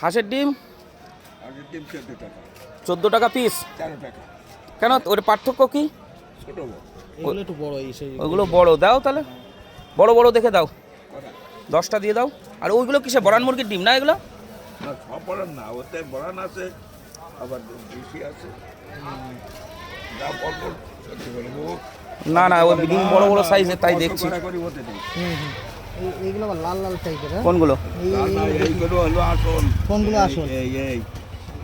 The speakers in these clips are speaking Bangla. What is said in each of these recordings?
হাঁসের ডিম? চোদ্দ টাকা। পিস কেন? ওর পার্থক্য কি? ওইগুলো বড়। দাও তাহলে। বড় বড় দেখে দাও। দশটা দিয়ে দাও। আর ওইগুলো কিসে বরান মুরগির ডিম না এগুলো? না সব বড়ান না। ওতে বড়ান আছে আবার আছে। না না ওই ডিম বড় বড় সাইজের তাই দেখছি। হুম হুম। এইগুলো লাল লাল টাইপের হ্যাঁ? কোনগুলো? এই না, না, এই- এইগুলো হলো আসল। কোনগুলো এই- আসল? এই এই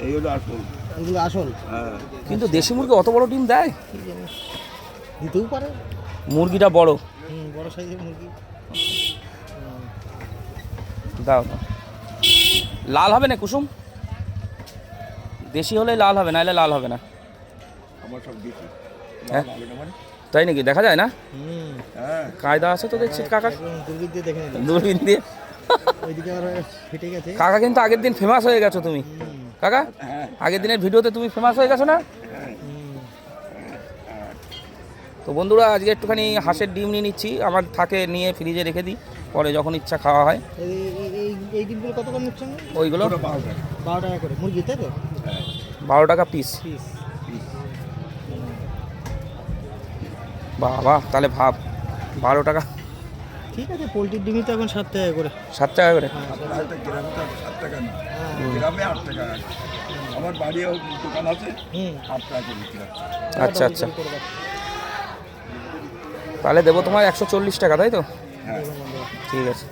এই হলো আসল। এগুলো আসল? হ্যাঁ। কিন্তু দেশি মুরগি অত বড় ডিম দেয়? দিতেও পারে। মুরগিটা বড়। হুম বড় সাইজের মুরগি। দাও দাও লাল হবে না কুসুম? দেশি হলে লাল হবে নাহলে লাল হবে না। আমার সব দিচ্ছি হ্যাঁ। তাই নাকি? দেখা যায় না? হ্যাঁ। কায়দা আছে তো দেখছি কাকা। একদম দিয়ে দেখে দূরবীন দিয়ে। ওইদিকে ফেটে গেছে। কাকা কিন্তু আগের দিন ফেমাস হয়ে গেছো তুমি। কাকা হ্যাঁ। আগের দিনের ভিডিওতে তুমি ফেমাস হয়ে গেছো না? তো বন্ধুরা আজকে একটুখানি হাঁসের ডিম নিয়ে নিচ্ছি। আমার থাকে নিয়ে ফ্রিজে রেখে দিই। পরে যখন ইচ্ছা খাওয়া হয়। এই ডিমগুলো কত করে নিচ্ছেন? ওইগুলো? বারো টাকা। করে। মুরগি তাই তো? বারো টাকা পিস পিস বাবা তাহলে ভাব বারো টাকা। ঠিক আছে পোলট্রির ডিমি তো এখন সাত টাকা করে। সাত টাকা করে? গ্রামে তো সাত টাকা না হ্যাঁ। গ্রামে আট টাকা আমার বাড়িও দোকান আছে। আট টাকা করে বিক্রি আচ্ছা আচ্ছা। তাহলে দেবো তোমার একশো চল্লিশ টাকা তাই তো? হ্যাঁ। ঠিক আছে।